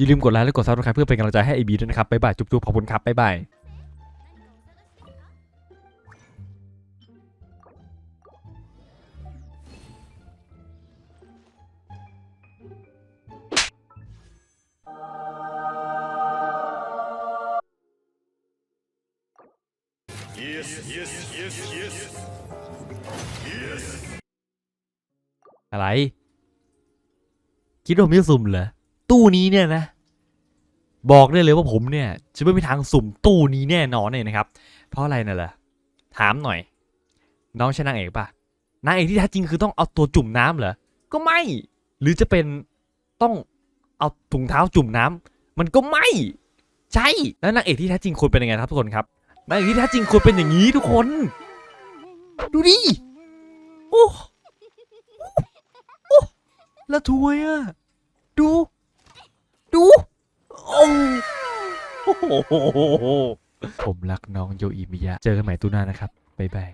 อย่าลืมกดไลค์และกดซับสไครป์เพื่อเป็นกำลังใจให้ไอบีด้วยนะครับบ๊ายบายจุ๊บๆขอบคุณครับบ๊ายบายอะไร คิดว่ามจะสุ่มเหรอ ตู้นี้เนี่ยนะ บอกได้เลยว่าผมเนี่ย จะไม่มีทางสุ่มตู้นี้แน่นอนเลยนะครับ เพราะอะไรน่ะล่ะถามหน่อย น้องใช่นางเอกปะนางเอกที่แท้จริงคือต้องเอาตัวจุ่มน้ำเหรอก็ไม่ หรือจะเป็นต้องเอาถุงเท้าจุ่มน้ำมันก็ไม่ ใช่แล้วนางเอกที่แท้จริงควรเป็นยังไงครับทุกคนครับนางเอกที่แท้จริงควรเป็นอย่างนี้ทุกคน ดูดิโอ้แล้วถวยอะดู โอ้โห ผมรักน้องโยอิมิยะ เจอกันใหม่ตู้หน้านะครับ บ๊ายบาย